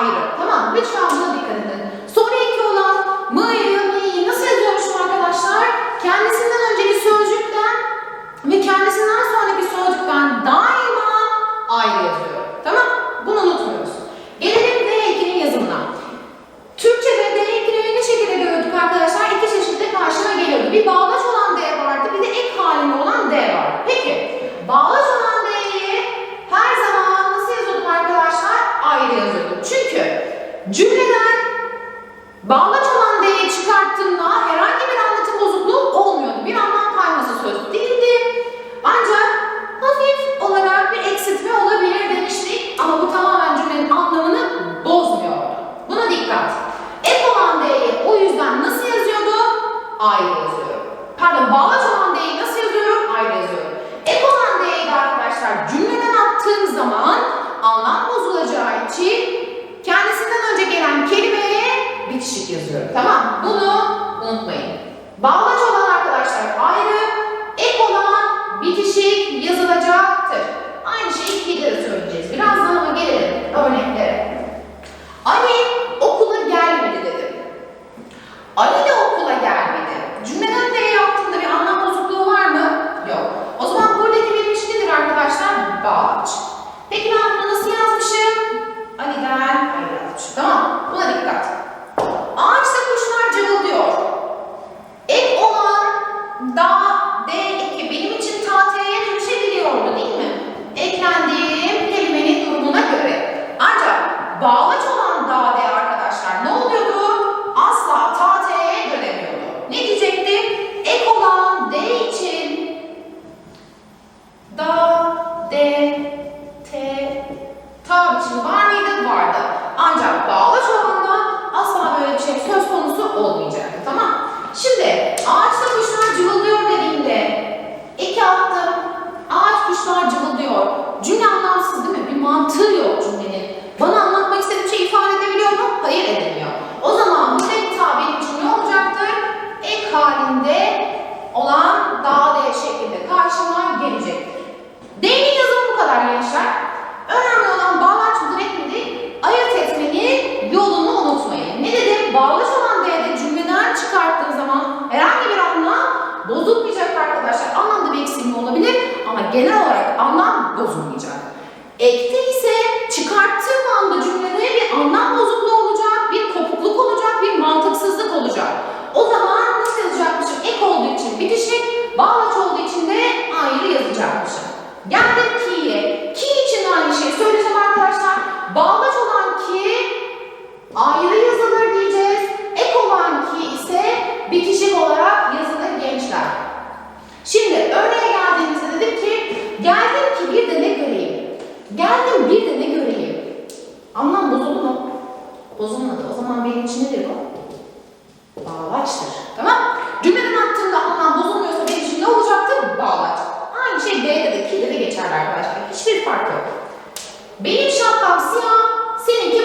ayrı. Tamam mı? Lütfen buna dikkat edin. Ekteyiz Benim şapkam siyah, seninki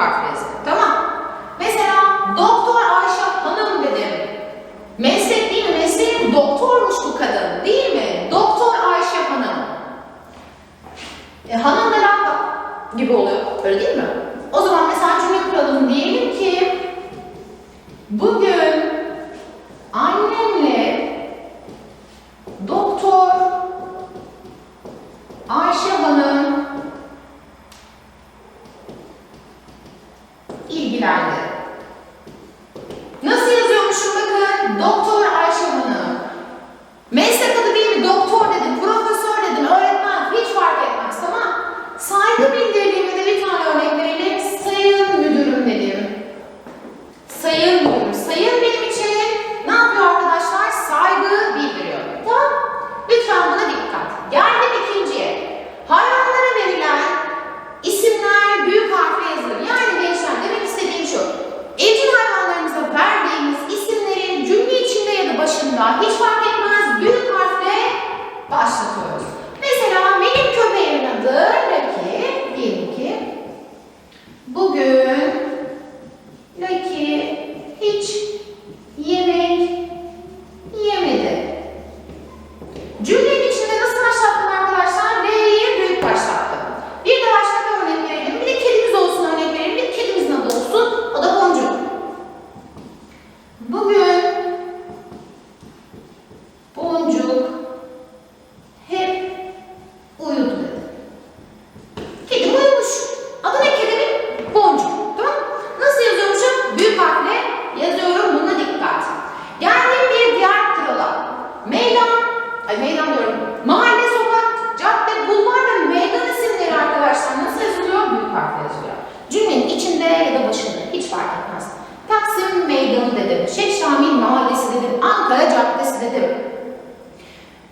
harfle yazın. Tamam. Mesela Doktor Ayşe Hanım dedim. Meslek değil mi? Mesleği doktormuş bu kadın değil mi? Doktor Ayşe Hanım. E, hanım da rakam gibi oluyor. Öyle değil mi? O zaman mesela cümle kuralım. Diyelim ki bugün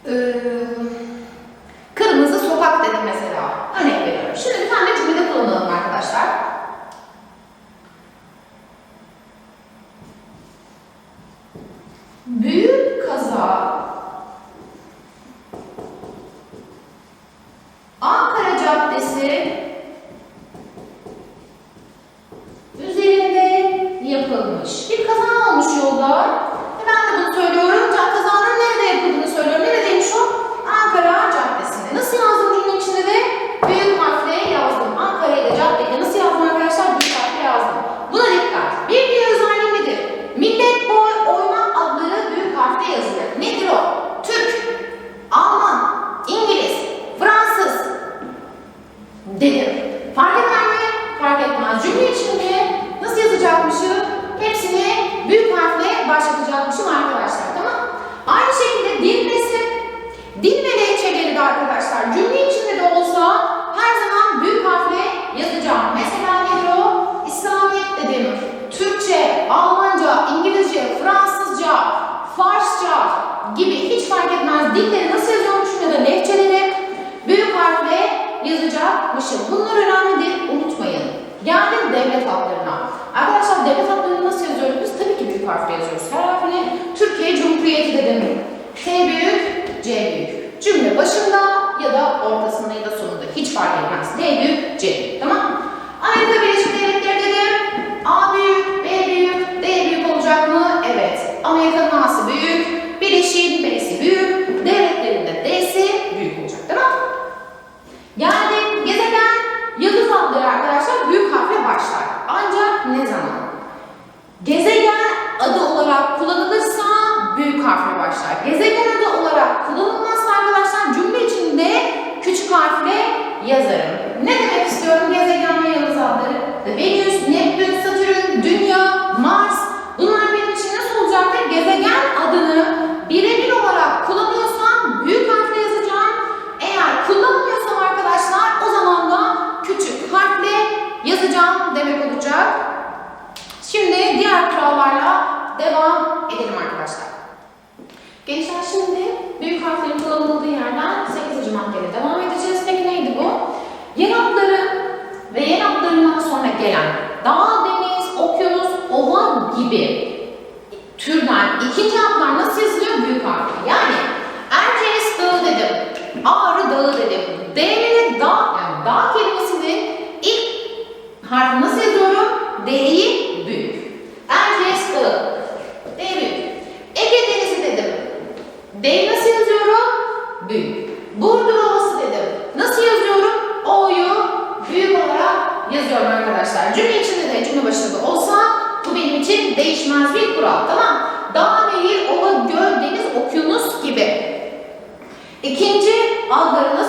对对对。dil hiç fark etmez. Dilleri nasıl yazıyormuşum ya da lehçeleri büyük harfle yazacakmışım. Bunlar önemlidir. Unutmayın. Geldim devlet haklarına. Arkadaşlar devlet haklarını nasıl yazıyoruz biz? Tabii ki büyük harfle yazıyoruz. Her harfini Türkiye Cumhuriyeti de demiyorum. T büyük, C büyük. Cümle başında ya da ortasında ya da sonunda. Hiç fark etmez. T büyük, C büyük. Tamam mı? Amerika Birleşik Devletleri dedim. A büyük, B büyük, D büyük olacak mı? Evet. Amerika'nın A'sı büyük. Güneşin B'si büyük, D gelen dağ, deniz, okyanus, ova gibi türden ikinci harfler nasıl yazılıyor? Büyük harfle. Yani Erciyes Dağı dedim, Ağrı Dağı dedim. D ile dağ, yani dağ kelimesini ilk harfi nasıl yazıyorum? D'yi cümle içinde de cümle başında da olsa bu benim için değişmez bir kural. Tamam. Dağ, nehir, ova, göl, deniz, okyanus gibi. İkinci adlarınız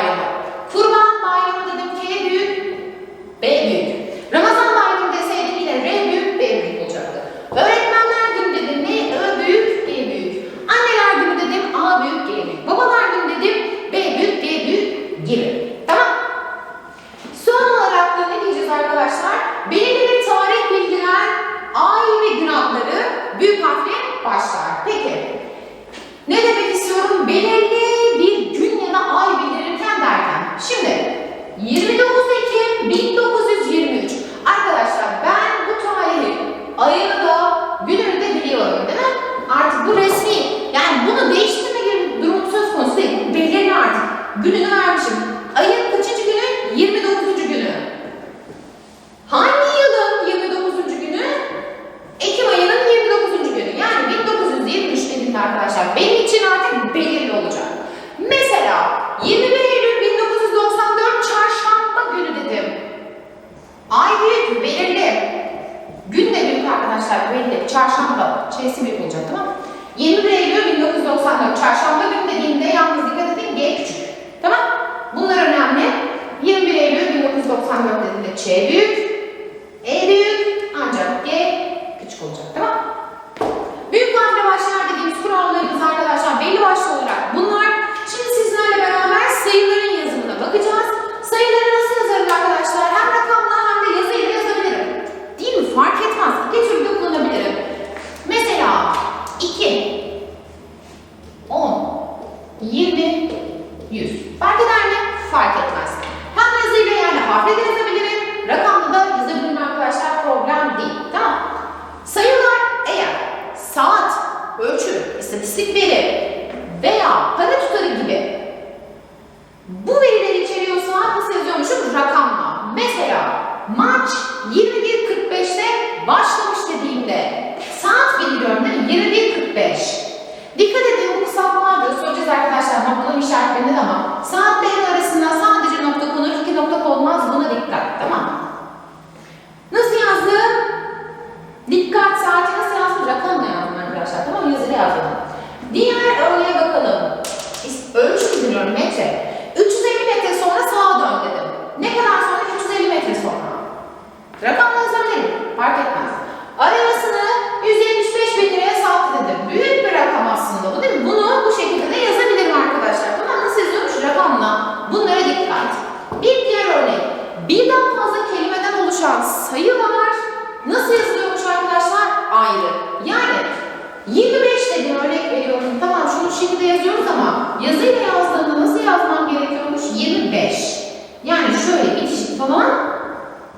Bayramı. Kurban Bayramı dedim ki büyük, B büyük.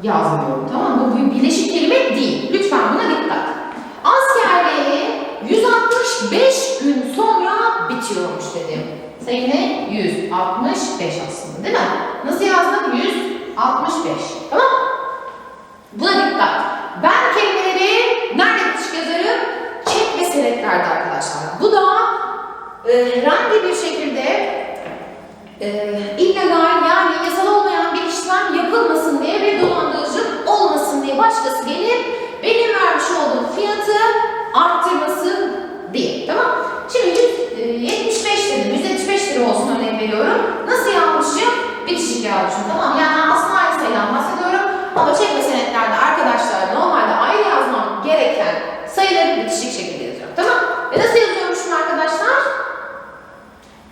Yazmıyorum. Tamam mı? Bu bir bileşik kelime değil. Lütfen buna dikkat. Askerliği 165 gün sonra bitiyormuş dedim. Sayı ne? 165 aslında değil mi? Nasıl yazdım? 165. Tamam Buna dikkat. Ben kelimeleri nerede bitişik yazarım? Çek ve senetlerde arkadaşlar. Bu da e, herhangi bir şekilde e, illegal yani yasal olmayan bir işlem yapılmasın diye bir dolandırıcılık olmasın diye başkası gelip benim vermiş olduğum fiyatı arttırmasın diye. Tamam Şimdi 175 dedim. 175 lira olsun örnek veriyorum. Nasıl yazmışım? Bitişik yazmışım. Tamam Yani aslında aynı sayıdan bahsediyorum. Ama çek ve senetlerde arkadaşlar normalde ayrı yazmam gereken sayıları bitişik şekilde yazıyorum. Tamam Ve nasıl yazıyormuşum arkadaşlar?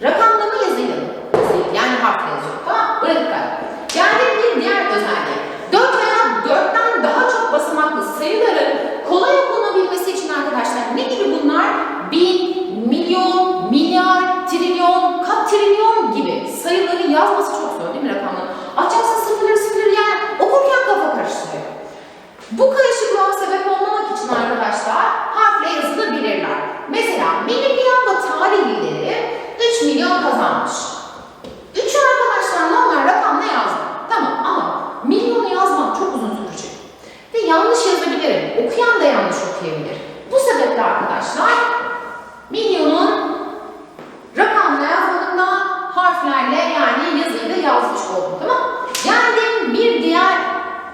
Rakamla mı yazıyla mı? Yazıyla. Yani harfle yazıyorum. Tamam Buraya dikkat. Geldik bir diğer özelliğe. 4 veya 4'ten daha çok basamaklı sayıların kolay okunabilmesi için arkadaşlar ne gibi bunlar? Bin, milyon, milyar, trilyon, katrilyon gibi sayıları yazması çok zor değil mi rakamların? Açacaksın sıfırları sıfırları yani okurken kafa karıştırıyor. Bu karışıklığa sebep olmamak için arkadaşlar harfle yazılabilirler. Mesela Milli Piyango tarihlileri 3 milyon kazanmış. 3'ü arkadaşlar normal rakamla yazdım. Tamam ama milyonu yazmak çok uzun sürecek. Ve yanlış yazabilirim. Okuyan da yanlış okuyabilir. Bu sebeple arkadaşlar milyonun rakamla yazmadığımda harflerle yani yazıyla yazmış oldum. Tamam Geldim bir diğer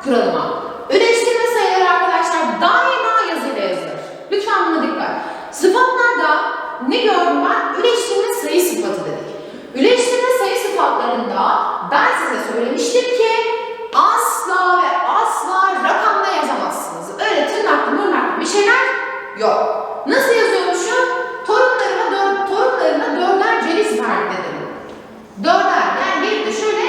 kuralıma. Ödeştirme sayıları arkadaşlar daima yazıyla yazılır. Lütfen buna dikkat. Sıfatlarda ne gördüm ben? Üleştirme sayı sıfatı dedik. Üleştirme sayı sıfatlarında ben size söylemiştim ki asla ve asla rakamla yazamazsınız. Öyle tırnaklı mırnaklı bir şeyler yok. Nasıl yazıyormuşum? Torunlarına, dör, torunlarına dörder ceviz verdi dedim. Dörder yani bir de şöyle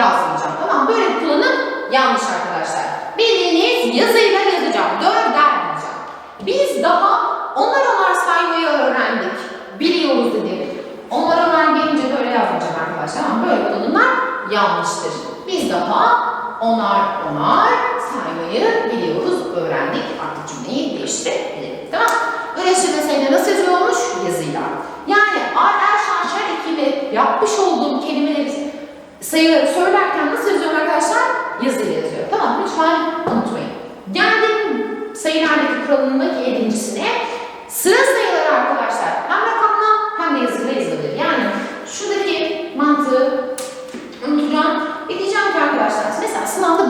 yazmayacağım. Tamam mı? Böyle kullanım yanlış arkadaşlar. Bildiğiniz yazıyla yazacağım. Dörder diyeceğim. Biz daha onlar onlar saymayı öğrendik. Biliyoruz dedim. Onlar onlar gelince böyle yazmayacağım arkadaşlar. Ama böyle kullanımlar yanlıştır. Biz daha onar onar saymayı biliyoruz, öğrendik. Artık cümleyi değiştirebiliriz. Tamam Öyleyse sayıda nasıl yazıyormuş? Yazıyla. Yani Arder Şanşer ekibi yapmış olduğum kelimeleri sayıları söylerken nasıl yazıyorum arkadaşlar? Yazıyla yazıyorum. Tamam lütfen unutmayın. Geldim sayılardaki kuralındaki yedincisine. Sıra sayıları arkadaşlar hem rakamla hem de yazıyla yazılır. Yani şuradaki mantığı unutacağım. Ve diyeceğim ki arkadaşlar mesela sınavda